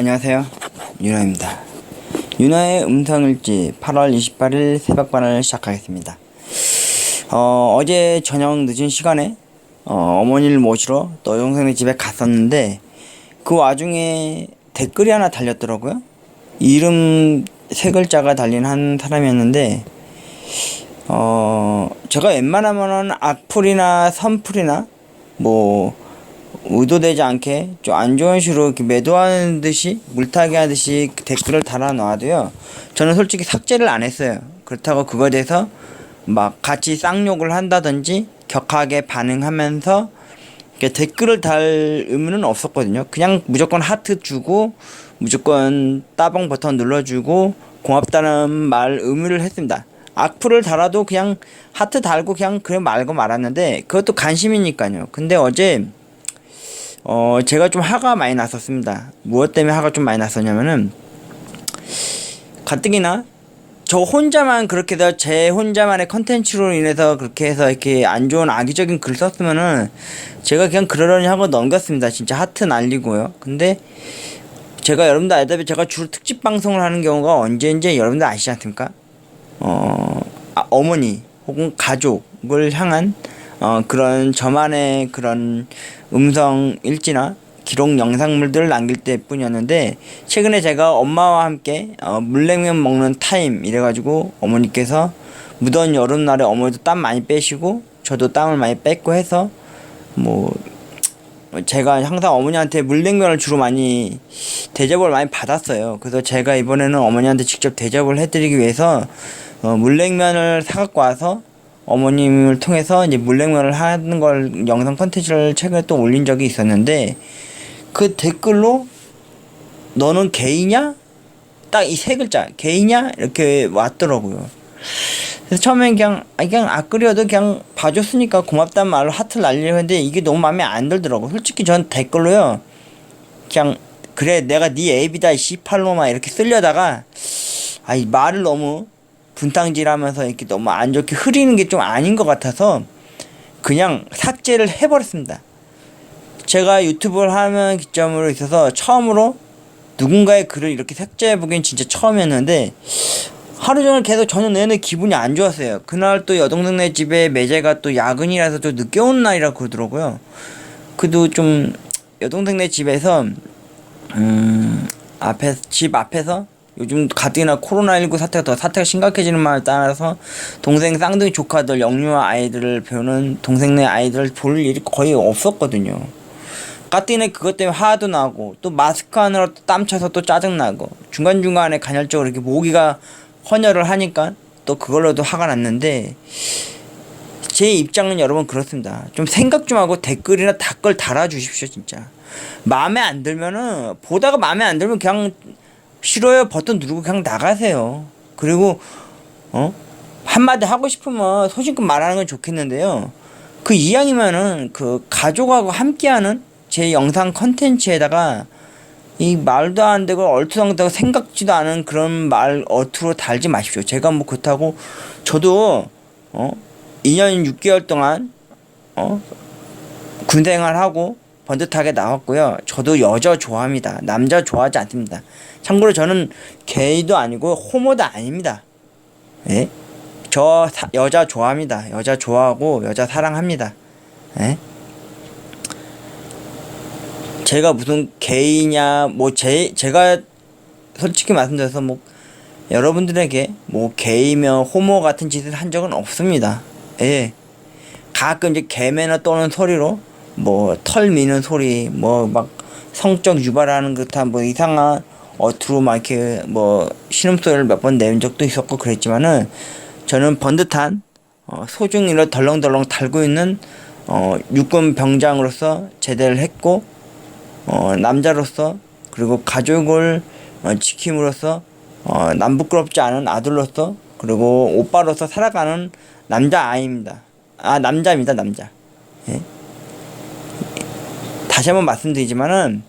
안녕하세요. 윤호입니다. 윤호의 음성일지 8월 28일 새벽반을 시작하겠습니다. 어, 어제 저녁 늦은 시간에 어, 어머니를 모시러 또 여동생네 집에 갔었는데 그 와중에 댓글이 하나 달렸더라고요. 이름 세 글자가 달린 한 사람이었는데 어, 제가 웬만하면은 악플이나 선플이나 뭐 의도되지 않게 좀 안 좋은 식으로 이렇게 매도하는 듯이 물타기 하듯이 댓글을 달아 놔도요. 저는 솔직히 삭제를 안 했어요. 그렇다고 그거에 대해서 막 같이 쌍욕을 한다든지 격하게 반응하면서 댓글을 달 의무는 없었거든요. 그냥 무조건 하트 주고 무조건 따봉 버튼 눌러주고 고맙다는 말 의무를 했습니다. 악플을 달아도 그냥 하트 달고 그냥 그래 말고 말았는데 그것도 관심이니까요. 근데 어제 어 제가 좀 화가 많이 났었습니다. 무엇 때문에 화가 좀 많이 났었냐면은 가뜩이나 저 혼자만 그렇게 해서 제 혼자만의 컨텐츠로 인해서 그렇게 해서 이렇게 안 좋은 악의적인 글 썼으면은 제가 그냥 그러려니 하고 넘겼습니다. 진짜 하트 날리고요. 근데 제가 여러분들 알다시피 제가 주로 특집 방송을 하는 경우가 언제인지 여러분들 아시지 않습니까? 어, 아, 어머니 혹은 가족을 향한 어, 그런 저만의 그런 음성 일지나 기록 영상물들을 남길 때뿐이었는데 최근에 제가 엄마와 함께 어, 물냉면 먹는 타임 이래가지고 어머니께서 무더운 여름날에 어머니도 땀 많이 빼시고 저도 땀을 많이 뺐고 해서 뭐 제가 항상 어머니한테 물냉면을 주로 많이 대접을 많이 받았어요. 그래서 제가 이번에는 어머니한테 직접 대접을 해드리기 위해서 어, 물냉면을 사갖고 와서 어머님을 통해서 이제 물냉면을 하는 걸 영상 컨텐츠를 최근에 또 올린 적이 있었는데 그 댓글로 너는 게이냐? 딱 이 세 글자 게이냐? 이렇게 왔더라고요. 그래서 처음엔 그냥 아, 그냥 악글이어도 그냥 봐줬으니까 고맙단 말로 하트를 날리려 했는데 이게 너무 마음에 안 들더라고. 솔직히 전 댓글로요. 그냥 그래 내가 네 애비다 씨팔로마 이렇게 쓰려다가 아이 말을 너무 분탕질하면서 이렇게 너무 안 좋게 흐리는 게 좀 아닌 것 같아서 그냥 삭제를 해버렸습니다. 제가 유튜브를 하는 기점으로 있어서 처음으로 누군가의 글을 이렇게 삭제해보기엔 진짜 처음이었는데 하루 종일 계속 저녁 내내 기분이 안 좋았어요. 그날 또 여동생네 집에 매제가 또 야근이라서 좀 늦게 온 날이라 그러더라고요. 그래도 좀 여동생네 집에서 음 앞에 집 앞에서 요즘 가뜩이나 코로나19 사태가 더 사태가 심각해지는 말에 따라서 동생 쌍둥이 조카들 영유아 아이들을 배우는 동생 네 아이들을 볼 일이 거의 없었거든요. 가뜩이나 그것 때문에 화도 나고 또 마스크 또땀 차서 또 짜증 나고 중간 중간에 간헐적으로 이렇게 모기가 헌혈을 하니까 또 그걸로도 화가 났는데 제 입장은 여러분 그렇습니다. 좀 생각 좀 하고 댓글이나 댓글 달아주십시오 진짜. 마음에 안 들면은 보다가 마음에 안 들면 그냥 싫어요 버튼 누르고 그냥 나가세요. 그리고 어 한마디 하고 싶으면 소신껏 말하는 건 좋겠는데요. 그 이왕이면은 그 가족하고 함께하는 제 영상 컨텐츠에다가 이 말도 안 되고 얼토당토하고 생각지도 않은 그런 말 어투로 달지 마십시오. 제가 뭐 그렇다고 저도 어 2년 6개월 동안 어 군대 생활하고 번듯하게 나왔고요. 저도 여자 좋아합니다. 남자 좋아하지 않습니다. 참고로 저는 게이도 아니고 호모도 아닙니다. 예? 저 사, 여자 좋아합니다. 여자 좋아하고 여자 사랑합니다. 예? 제가 무슨 게이냐 뭐 제 제가 솔직히 말씀드려서 뭐 여러분들에게 뭐 게이며 호모 같은 짓을 한 적은 없습니다. 예. 가끔 이제 개매나 떠는 소리로 뭐 털 미는 소리 뭐 막 성적 유발하는 듯한 뭐 이상한 어투로 막 이렇게 뭐 신음소리를 몇 번 내는 적도 있었고 그랬지만은 저는 번듯한 어, 소중이로 덜렁덜렁 달고 있는 어, 육군 병장으로서 제대를 했고 어, 남자로서 그리고 가족을 어, 지킴으로써 어, 남부끄럽지 않은 아들로서 그리고 오빠로서 살아가는 남자 아이입니다. 아 남자입니다 남자. 예. 다시 한번 말씀드리지만은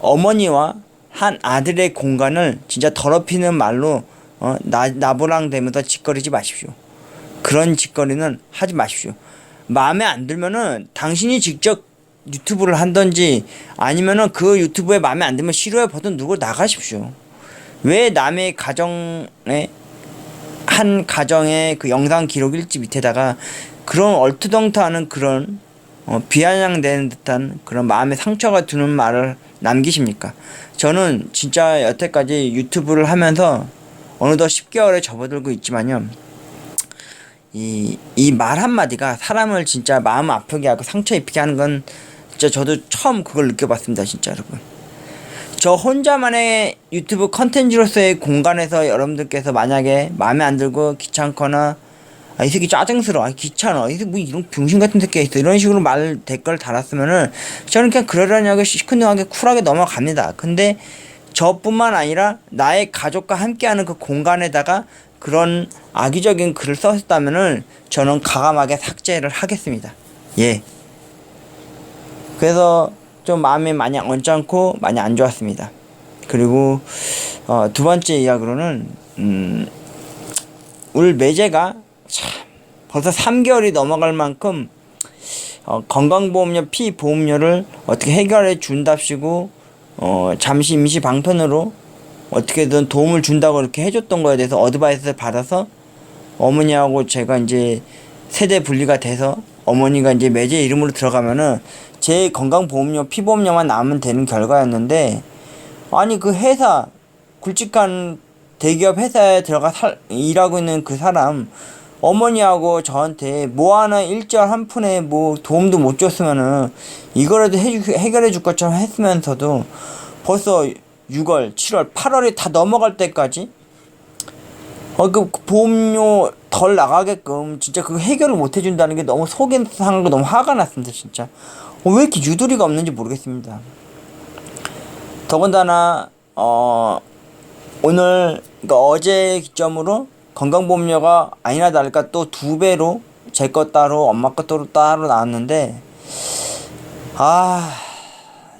어머니와 한 아들의 공간을 진짜 더럽히는 말로 어, 나, 나보랑 되면서 짓거리지 마십시오. 그런 짓거리는 하지 마십시오. 마음에 안 들면은 당신이 직접 유튜브를 한던지 아니면은 그 유튜브에 마음에 안 들면 싫어요 버튼 누르고 나가십시오. 왜 남의 가정에 한 가정의 그 영상 기록 일지 밑에다가 그런 얼토당토하는 그런 어, 비아냥되는 듯한 그런 마음에 상처가 드는 말을 남기십니까? 저는 진짜 여태까지 유튜브를 하면서 어느덧 10개월에 접어들고 있지만요. 이, 이 말 한마디가 사람을 진짜 마음 아프게 하고 상처 입히게 하는 건 진짜 저도 처음 그걸 느껴봤습니다. 진짜 여러분. 저 혼자만의 유튜브 컨텐츠로서의 공간에서 여러분들께서 만약에 마음에 안 들고 귀찮거나 아, 이 새끼 짜증스러워. 아, 귀찮아. 이 새끼 뭐 이런 병신 같은 새끼가 있어. 이런 식으로 말 댓글 달았으면은 저는 그냥 그러려냐고 시큰둥하게 쿨하게 넘어갑니다. 근데 저뿐만 아니라 나의 가족과 함께하는 그 공간에다가 그런 악의적인 글을 썼다면은 저는 가감하게 삭제를 하겠습니다. 예. 그래서 좀 마음이 많이 언짢고 많이 안 좋았습니다. 그리고 어, 두 번째 이야기로는 음, 울 매제가 참. 벌써 3개월이 넘어갈 만큼 어, 건강보험료 피보험료를 어떻게 해결해 준답시고 어, 잠시 임시 방편으로 어떻게든 도움을 준다고 이렇게 해줬던 거에 대해서 어드바이스를 받아서 어머니하고 제가 이제 세대 분리가 돼서 어머니가 이제 매제 이름으로 들어가면은 제 건강보험료 피보험료만 남으면 되는 결과였는데 아니 그 회사 굵직한 대기업 회사에 들어가 살, 일하고 있는 그 사람 어머니하고 저한테 뭐 하나 일절 한 푼에 뭐 도움도 못 줬으면은 이거라도 해, 해결해 줄 것처럼 했으면서도 벌써 6월, 7월, 8월이 다 넘어갈 때까지 어, 그 보험료 덜 나가게끔 진짜 그 해결을 못 해준다는 게 너무 속이 상하고 너무 화가 났습니다, 진짜. 어, 왜 이렇게 유도리가 없는지 모르겠습니다. 더군다나, 어, 오늘, 그러니까 어제 기점으로 건강보험료가 아니나 다를까 또 두 배로 제 것 따로 엄마 것 따로 따로 나왔는데, 아,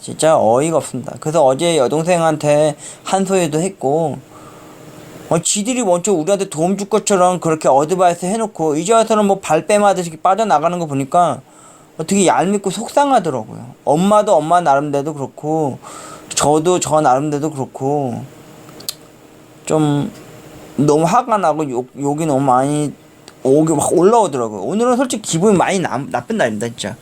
진짜 어이가 없습니다. 그래서 어제 여동생한테 한 소리도 했고, 어, 지들이 먼저 우리한테 도움 줄 것처럼 그렇게 어드바이스 해놓고, 이제 와서는 뭐 발뺌하듯이 빠져나가는 거 보니까, 어떻게 얄밉고 속상하더라고요. 엄마도 엄마 나름대로 그렇고, 저도 저 나름대로 그렇고, 좀, 너무 화가 나고 욕, 욕이 너무 많이 오게 막 올라오더라고요. 오늘은 솔직히 기분이 많이 나, 나쁜 날입니다, 진짜.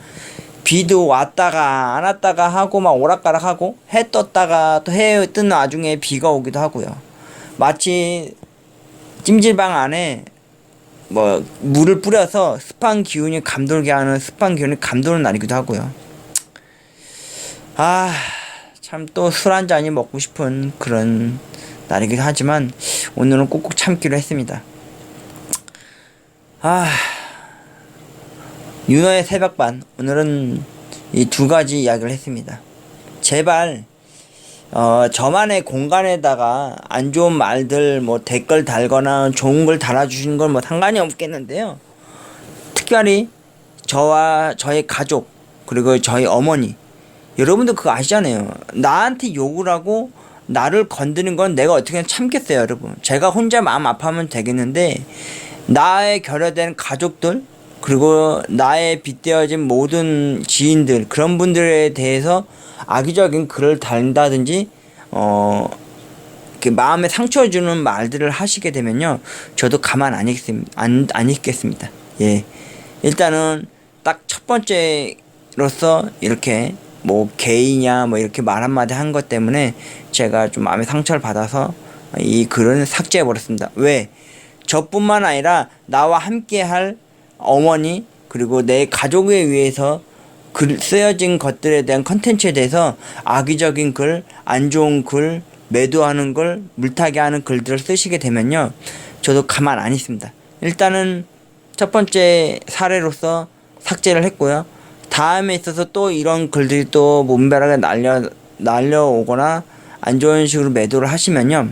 비도 왔다가 안 왔다가 하고 막 오락가락 하고 해 떴다가 또해 뜨는 와중에 비가 오기도 하고요. 마치 찜질방 안에 뭐 물을 뿌려서 습한 기운이 감돌게 하는 습한 기운이 감도는 날이기도 하고요. 아, 참 또 술 한 잔이 먹고 싶은 그런 날이기도 하지만 오늘은 꾹꾹 참기로 했습니다. 아, 윤호의 새벽반 오늘은 이 두 가지 이야기를 했습니다. 제발 어, 저만의 공간에다가 안 좋은 말들 뭐 댓글 달거나 좋은 걸 달아주시는 건뭐 상관이 없겠는데요. 특별히 저와 저의 가족 그리고 저희 어머니 여러분들 그거 아시잖아요. 나한테 욕을 하고 나를 건드는 건 내가 어떻게 참겠어요, 여러분. 제가 혼자 마음 아파하면 되겠는데 나의 결여된 가족들 그리고 나의 빗대어진 모든 지인들 그런 분들에 대해서 악의적인 글을 달다든지 어 이렇게 마음에 상처 주는 말들을 하시게 되면요 저도 가만 안 있겠습니다 안, 안 있겠습니다 예 일단은 딱 첫 번째로서 이렇게 뭐 게이냐 뭐 이렇게 말 한마디 한 것 때문에 제가 좀 마음에 상처를 받아서 이 글을 삭제해 버렸습니다 왜 저뿐만 아니라 나와 함께 할 어머니 그리고 내 가족에 의해서 글 쓰여진 것들에 대한 컨텐츠에 대해서 악의적인 글, 안 좋은 글, 매도하는 걸 물타기 하는 글들을 쓰시게 되면요. 저도 가만 안 있습니다. 일단은 첫 번째 사례로서 삭제를 했고요. 다음에 있어서 또 이런 글들이 또 문배락에 날려, 날려오거나 안 좋은 식으로 매도를 하시면요.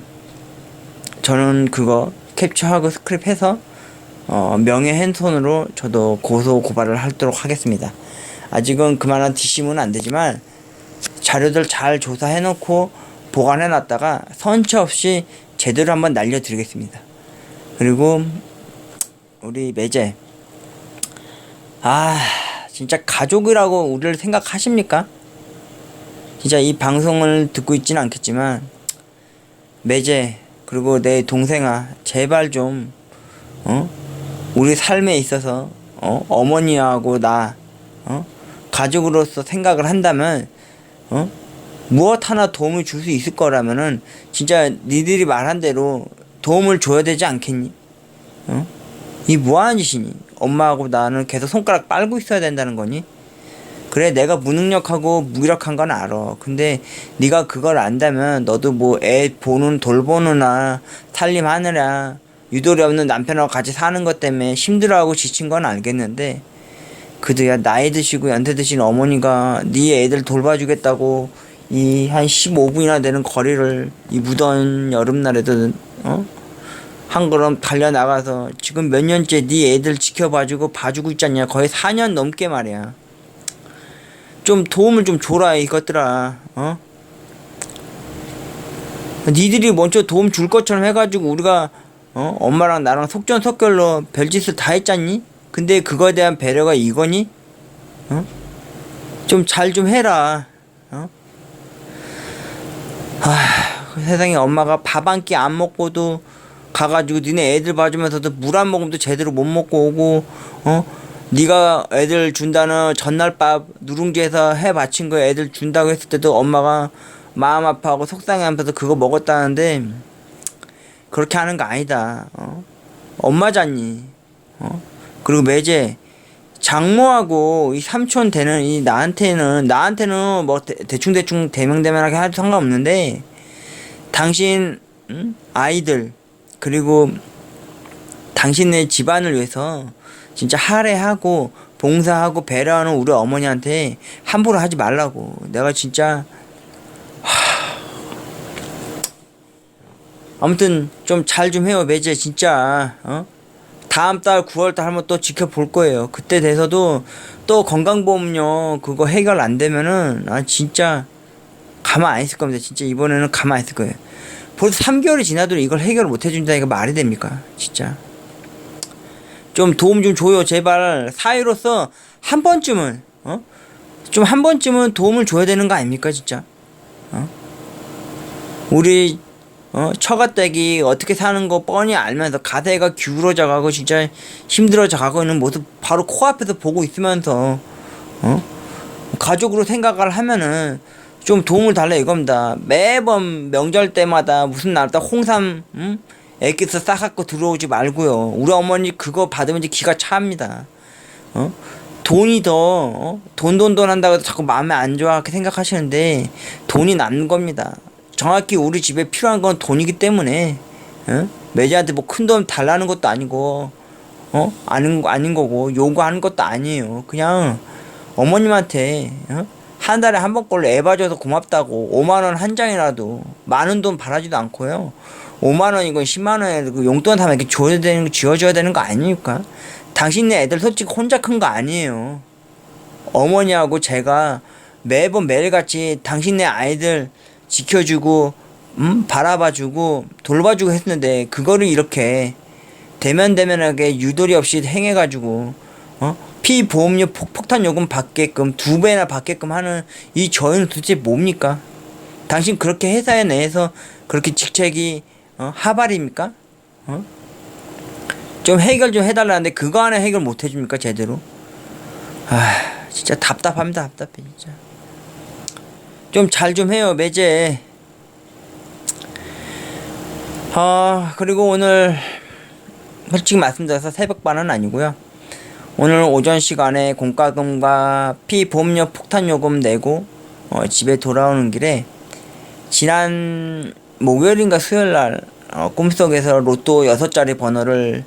저는 그거 캡처하고 스크립해서 어, 명예훼손으로 저도 고소 고발을 하도록 하겠습니다. 아직은 그만한 뒷심은 안 되지만 자료들 잘 조사해 놓고 보관해 놨다가 선처 없이 제대로 한번 날려 드리겠습니다. 그리고 우리 매제 아 진짜 가족이라고 우리를 생각하십니까? 진짜 이 방송을 듣고 있지는 않겠지만 매제 그리고 내 동생아 제발 좀 어? 우리 삶에 있어서 어? 어머니하고 나 어? 가족으로서 생각을 한다면 어? 무엇 하나 도움을 줄 수 있을 거라면은 진짜 니들이 말한 대로 도움을 줘야 되지 않겠니? 어? 이 뭐하는 짓이니? 엄마하고 나는 계속 손가락 빨고 있어야 된다는 거니? 그래 내가 무능력하고 무기력한 건 알아. 근데 네가 그걸 안다면 너도 뭐 애 보는 돌보느나 살림하느라 유도리 없는 남편하고 같이 사는 것 때문에 힘들어하고 지친 건 알겠는데 그도야 나이 드시고 연세 드신 어머니가 네 애들 돌봐주겠다고 이 한 15분이나 되는 거리를 이 무더운 여름날에도 어? 한 걸음 달려 나가서 지금 몇 년째 네 애들 지켜봐주고 봐주고 있잖냐 거의 4년 넘게 말이야 좀 도움을 좀 줘라 이것들아. 어? 니들이 먼저 도움 줄 것처럼 해가지고 우리가 어 엄마랑 나랑 속전속결로 별짓을 다 했잖니? 근데 그거에 대한 배려가 이거니? 어 좀 잘좀 해라. 어? 아, 세상에 엄마가 밥 한 끼 안 먹고도 가가지고 니네 애들 봐주면서도 물한 모금도 제대로 못 먹고 오고 어 네가 애들 준다는 전날밥 누룽지에서 해 바친 거 애들 준다고 했을 때도 엄마가 마음 아파하고 속상해하면서 그거 먹었다는데 그렇게 하는 거 아니다. 어? 엄마잖니. 어? 그리고 매제 장모하고 이 삼촌 되는 이 나한테는 나한테는 뭐 대, 충 대충 대명대면하게 해도 상관없는데 당신 응? 아이들 그리고 당신네 집안을 위해서 진짜 할애하고 봉사하고 배려하는 우리 어머니한테 함부로 하지 말라고 내가 진짜 하... 아무튼 좀잘좀 해요 매제 진짜 어? 다음 달 9월 달 한번 또 지켜볼 거예요. 그때 돼서도 또 건강보험료 그거 해결 안 되면은 아 진짜 가만 안 있을 겁니다. 진짜 이번에는 가만 안 있을 거예요. 벌써 3개월이 지나도 이걸 해결 못 해준다 이거 말이 됩니까? 진짜. 좀 도움 좀 줘요 제발 사회로서 한 번쯤은 어? 좀 한 번쯤은 도움을 줘야 되는 거 아닙니까 진짜? 어? 우리 어, 처가댁이 어떻게 사는 거 뻔히 알면서 가세가 기울어져 가고 진짜 힘들어져 가고 있는 모습 바로 코앞에서 보고 있으면서 어? 가족으로 생각을 하면은 좀 도움을 달라 이겁니다. 매번 명절 때마다 무슨 날다 홍삼 음? 애기서 싸갖고 들어오지 말고요. 우리 어머니 그거 받으면 이제 기가 차합니다. 어? 돈이 더, 어? 돈, 돈, 돈 한다고 해도 자꾸 마음에 안 좋아, 생각하시는데, 돈이 난 겁니다. 정확히 우리 집에 필요한 건 돈이기 때문에 어? 매제한테 뭐 큰 돈 달라는 것도 아니고 어 아닌 아닌 거고 요구하는 것도 아니에요. 그냥 어머님한테 어? 한 달에 한 번꼴로 애 봐줘서 고맙다고 5만 원 한 장이라도 많은 돈 바라지도 않고요. 5만 원이건 10만 원에 그 용돈 하면 이렇게 줘야 되는 거 지어줘야 되는 거 아닙니까? 당신네 애들 솔직히 혼자 큰 거 아니에요. 어머니하고 제가 매번 매일같이 당신네 아이들 지켜주고 음 바라봐주고 돌봐주고 했는데 그거를 이렇게 대면대면하게 유도리 없이 행해가지고 어 피보험료 폭탄 요금 받게끔 두 배나 받게끔 하는 이 저희는 도대체 뭡니까? 당신 그렇게 회사에 내에서 그렇게 직책이 어? 하발입니까? 어? 좀 해결 좀 해달라는데 그거 하나 해결 못 해줍니까 제대로? 아 진짜 답답합니다 답답해 진짜. 좀잘좀 해요 매제 아 그리고 오늘 솔직히 말씀드려서 새벽반은 아니고요 오늘 오전 시간에 공과금과 피보험료 폭탄요금 내고 어, 집에 돌아오는 길에 지난 목요일인가 수요일날 어, 꿈속에서 로또 6자리 번호를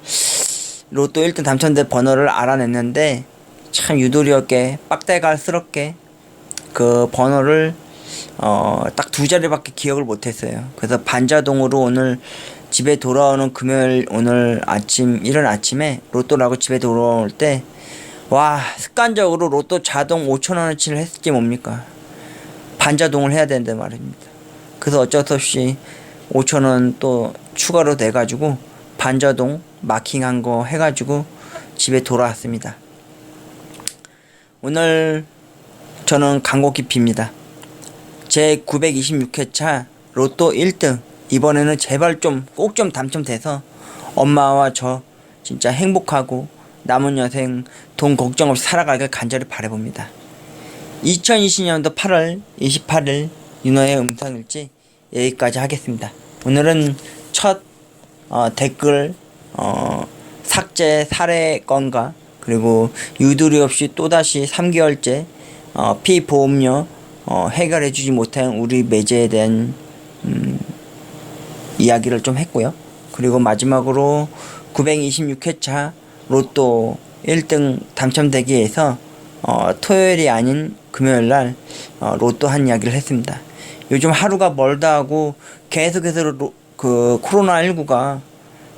로또 1등 당첨된 번호를 알아냈는데 참 유도리였게 빡대갈스럽게 그 번호를 어, 딱 두 자리밖에 기억을 못했어요. 그래서 반자동으로 오늘 집에 돌아오는 금요일 오늘 아침 이른 아침에 로또라고 집에 돌아올 때 와 습관적으로 로또 자동 5천 원어치를 했을지 뭡니까 반자동을 해야 되는데 말입니다. 그래서 어쩔 수 없이 5천 원 또 추가로 내 가지고 반자동 마킹한 거 해가지고 집에 돌아왔습니다. 오늘 저는 간곡히 빕니다. 제 926회차 로또 1등 이번에는 제발 좀꼭좀 당첨돼서 엄마와 저 진짜 행복하고 남은 여생 돈 걱정 없이 살아가길 간절히 바라봅니다. 2020년도 8월 28일 윤호의 음성일지 여기까지 하겠습니다. 오늘은 첫 어, 댓글 어, 삭제 사례 건과 그리고 유두리 없이 또다시 3개월째 어, 피보험료 어, 해결해주지 못한 우리 매제에 대한 음, 이야기를 좀 했고요. 그리고 마지막으로 926회차 로또 1등 당첨되기 위해서 어, 토요일이 아닌 금요일 날 어, 로또 한 이야기를 했습니다. 요즘 하루가 멀다 하고 계속해서 로, 그 코로나19가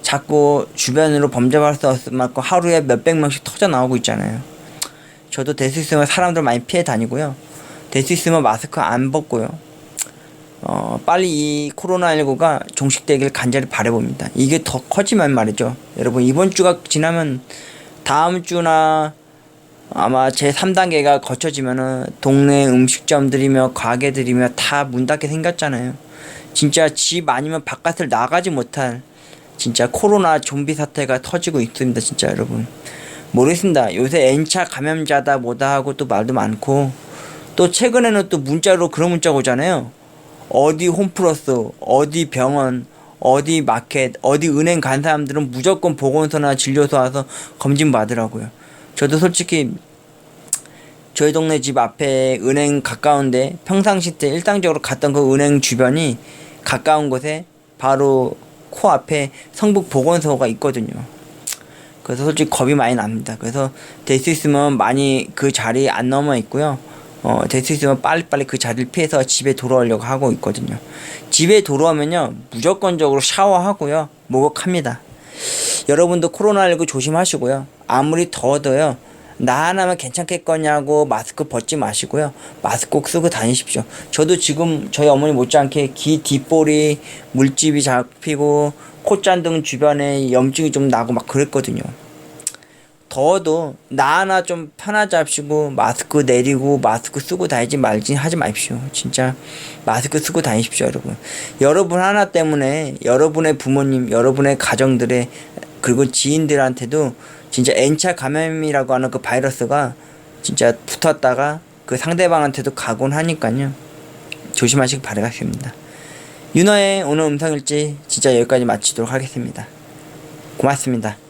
자꾸 주변으로 범죄 발생하고 하루에 몇백 명씩 터져 나오고 있잖아요. 저도 될 수 있으면 사람들 많이 피해 다니고요. 될 수 있으면 마스크 안 벗고요. 어, 빨리 이 코로나19가 종식되길 간절히 바라봅니다. 이게 더 커지면 말이죠. 여러분, 이번 주가 지나면 다음 주나 아마 제 3단계가 거쳐지면은 동네 음식점들이며 가게들이며 다 문 닫게 생겼잖아요. 진짜 집 아니면 바깥을 나가지 못할 진짜 코로나 좀비 사태가 터지고 있습니다. 진짜 여러분. 모르겠습니다. 요새 N차 감염자다 뭐다 하고 또 말도 많고 또 최근에는 또 문자로 그런 문자가 오잖아요. 어디 홈플러스, 어디 병원, 어디 마켓, 어디 은행 간 사람들은 무조건 보건소나 진료소 와서 검진 받으라고요. 저도 솔직히 저희 동네 집 앞에 은행 가까운데 평상시 때 일상적으로 갔던 그 은행 주변이 가까운 곳에 바로 코 앞에 성북 보건소가 있거든요. 그래서 솔직히 겁이 많이 납니다. 그래서 될 수 있으면 많이 그 자리에 안 넘어 있고요. 어, 될 수 있으면 빨리빨리 그 자리를 피해서 집에 돌아오려고 하고 있거든요. 집에 돌아오면요, 무조건적으로 샤워하고요, 목욕합니다. 여러분도 코로나19 조심하시고요. 아무리 더워도요, 나 하나면 괜찮겠거냐고 마스크 벗지 마시고요. 마스크 꼭 쓰고 다니십시오. 저도 지금 저희 어머니 못지않게 귀 뒷볼이 물집이 잡히고 콧잔등 주변에 염증이 좀 나고 막 그랬거든요. 더워도 나 하나 좀 편하게 합시고 마스크 내리고 마스크 쓰고 다니지 말지 하지 마십시오. 진짜 마스크 쓰고 다니십시오, 여러분. 여러분 하나 때문에 여러분의 부모님, 여러분의 가정들의 그리고 지인들한테도 진짜 N차 감염이라고 하는 그 바이러스가 진짜 붙었다가 그 상대방한테도 가곤 하니까요. 조심하시기 바라겠습니다. 윤호의 오늘 음성일지 진짜 여기까지 마치도록 하겠습니다. 고맙습니다.